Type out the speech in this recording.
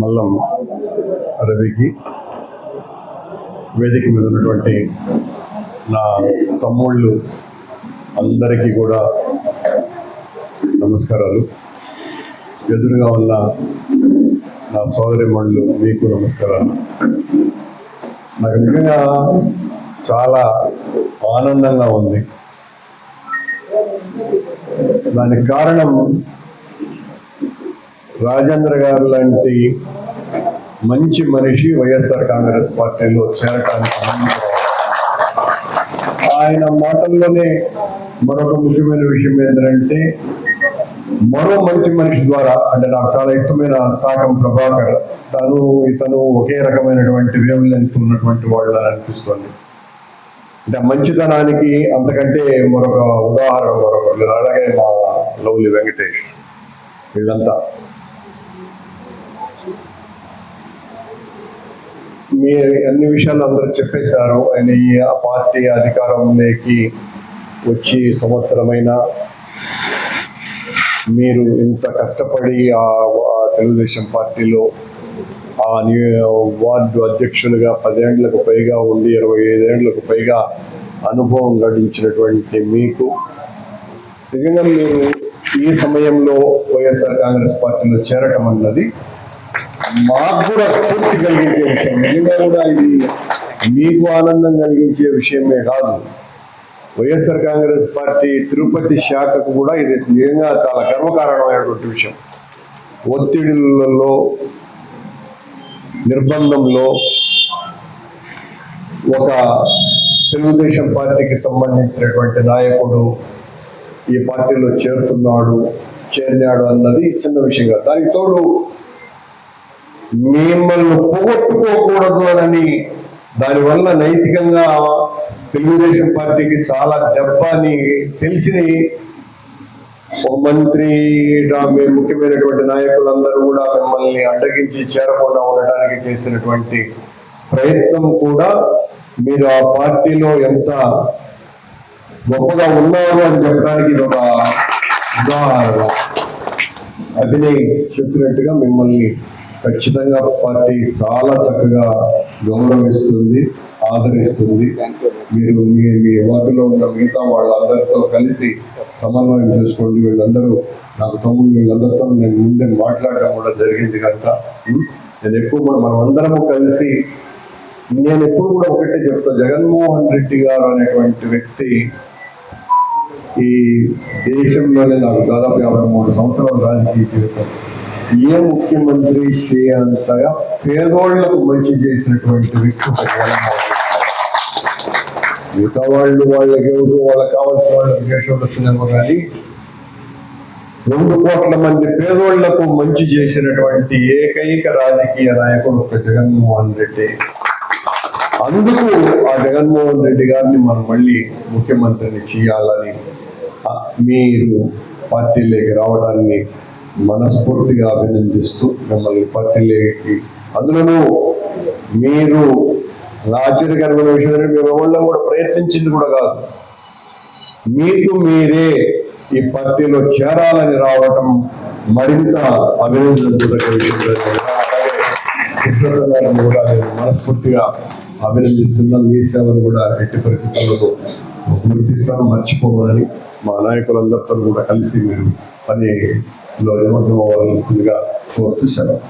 మల్లం రవికి వేదిక మీద ఉన్నటువంటి నా తమ్ముళ్ళు అందరికీ కూడా నమస్కారాలు. ఎదురుగా ఉన్న నా సోదరిమణులు మీకు నమస్కారాలు. నాకు నిజంగా చాలా ఆనందంగా ఉంది. దానికి కారణం రాజేంద్ర గారు లాంటి మంచి మనిషి వైఎస్ఆర్ కాంగ్రెస్ పార్టీలో చేరటానికి ఆయన మాటల్లోనే మరొక ముఖ్యమైన విషయం ఏంటంటే మరో మంచి మనిషి ద్వారా అంటే నాకు చాలా ఇష్టమైన సాకం ప్రభాకర్ తను ఇతను ఒకే రకమైనటువంటి వేవ్ లెంత్ ఉన్నటువంటి వాళ్ళు అనిపిస్తుంది. అంటే మంచితనానికి అంతకంటే మరొక ఉదాహరణ మరొకరు అలాగే మా లవ్లీ వెంకటేష్ వీళ్ళంతా. మీ అన్ని విషయాలు అందరూ చెప్పేశారు. ఆయన ఈ ఆ పార్టీ అధికారంలోకి వచ్చి సంవత్సరమైన మీరు ఇంత కష్టపడి ఆ తెలుగుదేశం పార్టీలో ఆ వార్డు అధ్యక్షులుగా పదేండ్లకు పైగా ఉండి ఇరవై ఐదేండ్లకు పైగా అనుభవం గడించినటువంటి మీకు నిజంగా మీరు ఈ సమయంలో వైఎస్ఆర్ కాంగ్రెస్ పార్టీలో చేరటం అన్నది మాకు కూడా స్ఫూర్తి కలిగించే విషయం. నిజంగా కూడా ఇది మీకు ఆనందం కలిగించే విషయమే కాదు. వైఎస్ఆర్ కాంగ్రెస్ పార్టీ తిరుపతి శాఖకు కూడా ఇది నిజంగా చాలా గర్వకారణమైనటువంటి విషయం. ఒత్తిడిలలో నిర్బంధంలో ఒక తెలుగుదేశం పార్టీకి సంబంధించినటువంటి నాయకుడు ఈ పార్టీలో చేరుతున్నాడు చేరినాడు అన్నది చిన్న విషయం కాదు దానికి తోడు మిమ్మల్ని పోగొట్టుకోకూడదు అని దానివల్ల నైతికంగా తెలుగుదేశం పార్టీకి చాలా దెబ్బ అని తెలిసి ఒక మంత్రి ముఖ్యమైనటువంటి నాయకులందరూ కూడా మిమ్మల్ని అడ్డగించి చేరకుండా ఉండడానికి చేసినటువంటి ప్రయత్నం కూడా మీరు ఆ పార్టీలో ఎంత గొప్పగా ఉన్నారు అని చెప్పడానికి ఇది ఒక ఉదాహరణ. అభినయ్ చెప్పినట్టుగా మిమ్మల్ని ఖచ్చితంగా పార్టీ చాలా చక్కగా గౌరవిస్తుంది ఆదరిస్తుంది. మీరు మీ మీ వాటిలో ఉన్న మిగతా వాళ్ళందరితో కలిసి సమన్వయం చేసుకోండి. వీళ్ళందరూ నాకు తమ్ముడు వీళ్ళందరితో నేను ముందే మాట్లాడడం కూడా జరిగింది కనుక? నేను ఎక్కువ మన- మనం అందరము కలిసి నేను ఎప్పుడు కూడా ఒకటే చెప్తా జగన్మోహన్ రెడ్డి గారు అనేటువంటి వ్యక్తి ఈ దేశంలోనే నాకు దాదాపు యాభై మూడు సంవత్సరాల రాజకీయ జీవితం. ఏ ముఖ్యమంత్రి చేయంతగా పేదోళ్ళకు మంచి చేసినటువంటి వ్యక్తి మిగతా వాళ్ళు వాళ్ళకి ఎవరు వాళ్ళకి కావాల్సిన వాళ్ళకి చేసేవాళ్ళు వచ్చినేమో కానీ రెండు కోట్ల మంది పేదోళ్ళకు మంచి చేసినటువంటి ఏకైక రాజకీయ నాయకుడు ఒక జగన్మోహన్ రెడ్డి. అందుకు ఆ జగన్మోహన్ రెడ్డి గారిని మనం మళ్ళీ ముఖ్యమంత్రిని చేయాలని మీరు పార్టీలోకి రావడాన్ని మనస్ఫూర్తిగా అభినందిస్తూ మిమ్మల్ని పార్టీలోకి అందులోనూ మీరు నా ఆశ్చర్యకరమైన విషయం ఏంటంటే మేము ఎవరిలో కూడా ప్రయత్నించింది కూడా కాదు. మీకు మీరే ఈ పార్టీలో చేరాలని రావటం మరింత అభినందించదగ్గ విషయం అలాగే కూడా నేను మనస్ఫూర్తిగా అభినందిస్తున్నాను మీ సేవను కూడా ఎట్టి పరిస్థితుల్లో గుర్తిస్తాను మర్చిపోవాలని మా నాయకులందరితో కూడా కలిసి మేము పనిలో నిమగ్నం అవ్వాల్సిందిగా కోరుతూ సెలవు.